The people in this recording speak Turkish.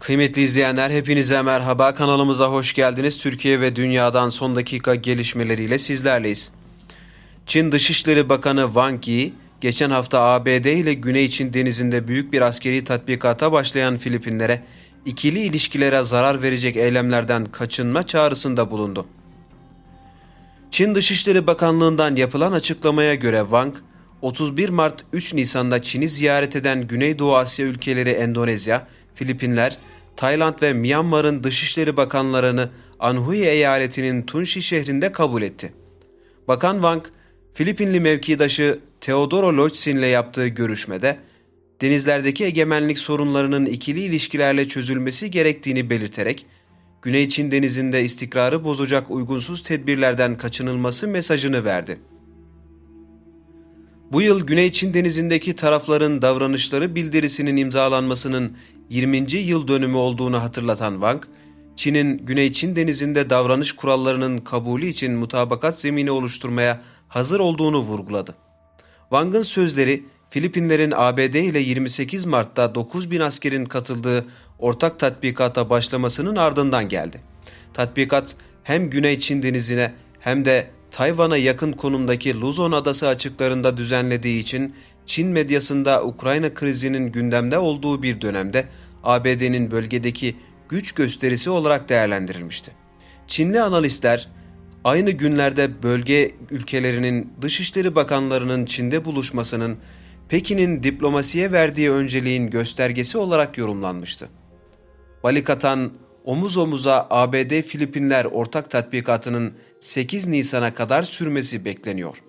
Kıymetli izleyenler hepinize merhaba kanalımıza hoş geldiniz. Türkiye ve dünyadan son dakika gelişmeleriyle sizlerleyiz. Çin Dışişleri Bakanı Wang Yi geçen hafta ABD ile Güney Çin denizinde büyük bir askeri tatbikata başlayan Filipinlere ikili ilişkilere zarar verecek eylemlerden kaçınma çağrısında bulundu. Çin Dışişleri Bakanlığı'ndan yapılan açıklamaya göre Wang, 31 Mart 3 Nisan'da Çin'i ziyaret eden Güneydoğu Asya ülkeleri Endonezya, Filipinler, Tayland ve Myanmar'ın Dışişleri Bakanlarını Anhui eyaletinin Tunxi şehrinde kabul etti. Bakan Wang, Filipinli mevkidaşı Teodoro Locsin ile yaptığı görüşmede, denizlerdeki egemenlik sorunlarının ikili ilişkilerle çözülmesi gerektiğini belirterek, Güney Çin denizinde istikrarı bozacak uygunsuz tedbirlerden kaçınılması mesajını verdi. Bu yıl Güney Çin denizindeki tarafların davranışları bildirisinin imzalanmasının 20. yıl dönümü olduğunu hatırlatan Wang, Çin'in Güney Çin denizinde davranış kurallarının kabulü için mutabakat zemini oluşturmaya hazır olduğunu vurguladı. Wang'ın sözleri Filipinlerin ABD ile 28 Mart'ta 9000 askerin katıldığı ortak tatbikata başlamasının ardından geldi. Tatbikat hem Güney Çin denizine hem de Tayvan'a yakın konumdaki Luzon adası açıklarında düzenlediği için Çin medyasında Ukrayna krizinin gündemde olduğu bir dönemde ABD'nin bölgedeki güç gösterisi olarak değerlendirilmişti. Çinli analistler aynı günlerde bölge ülkelerinin dışişleri bakanlarının Çin'de buluşmasının Pekin'in diplomasiye verdiği önceliğin göstergesi olarak yorumlanmıştı. Balikatan omuz omuza ABD Filipinler ortak tatbikatının 8 Nisan'a kadar sürmesi bekleniyor.